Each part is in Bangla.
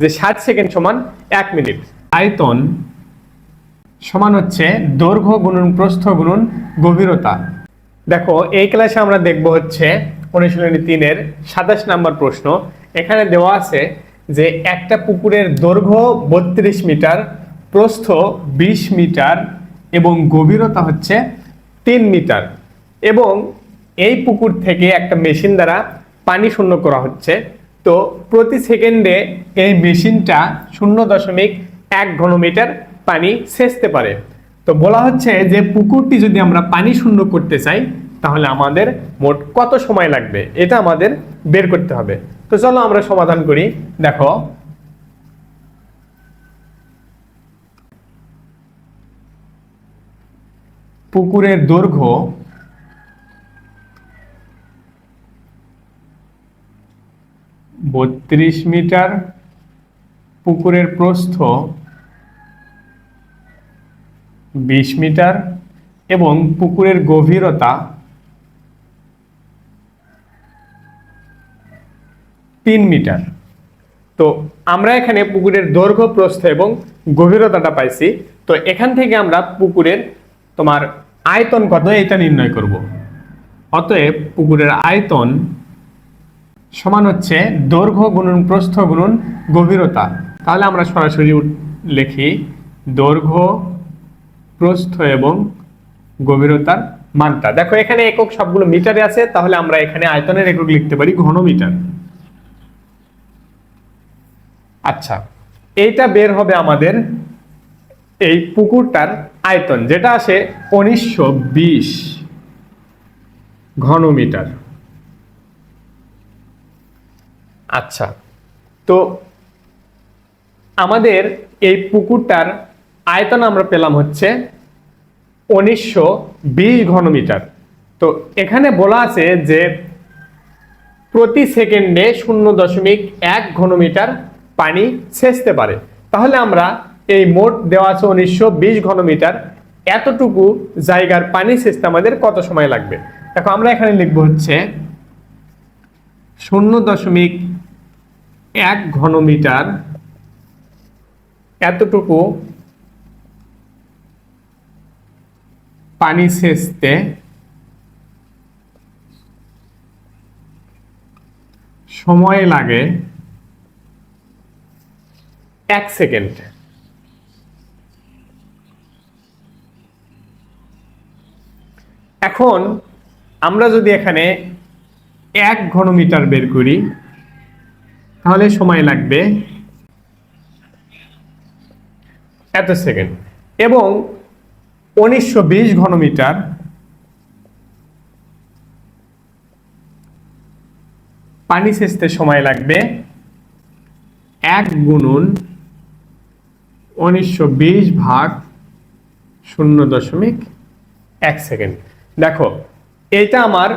যে ষাট সেকেন্ড সমান এক মিনিট। আয়তন সমান হচ্ছে দৈর্ঘ্য গুণন প্রস্থ গুণন গভীরতা। দেখো এই ক্লাসে আমরা দেখব হচ্ছে অনুশীলনী তিনের সাতাশ নাম্বার প্রশ্ন। এখানে দেওয়া আছে যে একটা পুকুরের দৈর্ঘ্য বত্রিশ মিটার প্রস্থ বিশ মিটার এবং গভীরতা হচ্ছে তিন মিটার। এবং এই পুকুর থেকে একটা মেশিন দ্বারা পানি শূন্য করা হচ্ছে। তো প্রতি সেকেন্ডে এই মেশিনটা শূন্য দশমিক এক ঘনমিটার পানি সেচতে পারে। তো বলা হচ্ছে যে পুকুরটি যদি আমরা পানি শূন্য করতে চাই, তাহলে আমাদের মোট কত সময় লাগবে? এটা আমাদের বের করতে হবে। তো চলো আমরা সমাধান করি। দেখো। পুকুরের দৈর্ঘ্য বত্রিশ মিটার পুকুরের প্রস্থ বিশ মিটার এবং পুকুরের গভীরতা তিন মিটার। তো আমরা এখানে পুকুরের দৈর্ঘ্য, প্রস্থ এবং গভীরতাটা পাইছি। তো এখান থেকে আমরা পুকুরের তোমার আয়তন কত এটা নির্ণয় করব। অতএব পুকুরের আয়তন সমান হচ্ছে দৈর্ঘ্য গুণন প্রস্থ গুণন গভীরতা। তাহলে আমরা সরাসরি লিখি দৈর্ঘ্য, প্রস্থ এবং গভীরতার মানটা। দেখো, এখানে একক সবগুলো মিটারে আছে, তাহলে আমরা এখানে আয়তনের একক লিখতে পারি ঘনমিটার আচ্ছা এইটা বের হবে আমাদের এই পুকুরটার আয়তন, যেটা আসে উনিশশো বিশ ঘনমিটার আচ্ছা। তো আমাদের এই পুকুরটার আয়তন আমরা পেলাম হচ্ছে উনিশশো বিশ ঘনমিটার। তো এখানে বলা আছে যে প্রতি সেকেন্ডে শূন্য দশমিক এক ঘনমিটার পানি সেচতে পারে। তাহলে আমরা এই মোট দেওয়া আছে উনিশশো বিশ ঘনমিটার। এতটুকু জায়গার পানি সেচতে আমাদের কত সময় লাগবে? দেখো, আমরা এখানে লিখব হচ্ছে শূন্য দশমিক এক ঘনমিটার, এতটুকু পানি সেচতে সময় লাগে এক সেকেন্ড। এখন আমরা যদি এখানে এক ঘনমিটার বের করি তাহলে সময় লাগবে এত সেকেন্ড। এবং উনিশশো বিশ ঘনমিটার পানি সেচতে সময় লাগবে এক গুণন উনিশশো বিশ ভাগ শূন্য দশমিক এক সেকেন্ড। দেখো এটা আমার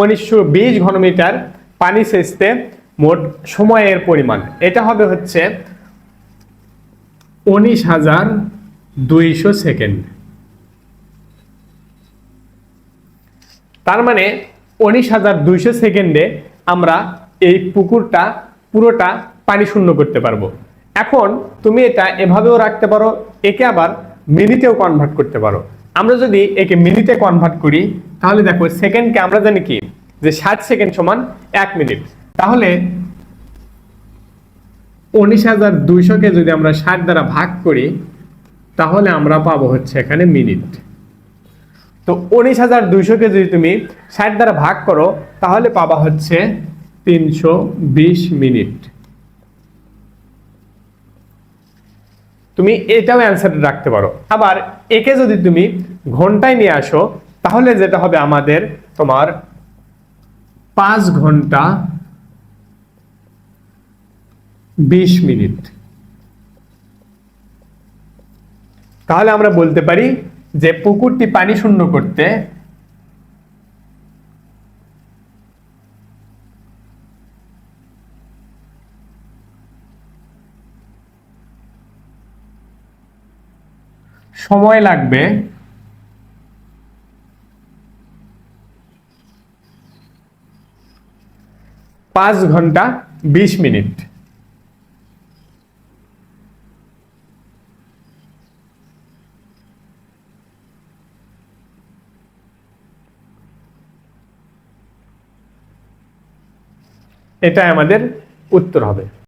উনিশশো বিশ ঘনমিটার পানি সেচতে মোট সময়ের পরিমাণ। এটা হবে হচ্ছে উনিশ হাজার দুইশো সেকেন্ড। তার মানে উনিশ হাজার দুইশো সেকেন্ডে আমরা এই পুকুরটা, পুরোটা পানি শূন্য করতে পারব। এখন তুমি এটা এভাবেও রাখতে পারো, একে আবার মিনিটেও কনভার্ট করতে পারো। আমরা যদি একে মিনিটে কনভার্ট করি, তাহলে দেখো সেকেন্ডকে আমরা জানি কি? যে ষাট সেকেন্ড সমান এক মিনিট। তাহলে উনিশ হাজার দুইশোকে যদি আমরা ষাট দ্বারা ভাগ করি, তাহলে আমরা পাবো হচ্ছে এখানে মিনিট। তো উনিশ হাজার দুইশোকে যদি তুমি ষাট দ্বারা ভাগ করো, তাহলে পাবা হচ্ছে তিনশো বিশ মিনিট। তুমি এটাও অ্যান্সার রাখতে পারো। আবার একে যদি তুমি ঘন্টায় নিয়ে আসো, তাহলে যেটা হবে আমাদের তোমার পাঁচ ঘণ্টা বিশ মিনিট। তাহলে আমরা বলতে পারি যে পুকুরটি পানি শূন্য করতে সময় লাগবে পাঁচ ঘণ্টা বিশ মিনিট। এটাই আমাদের উত্তর হবে।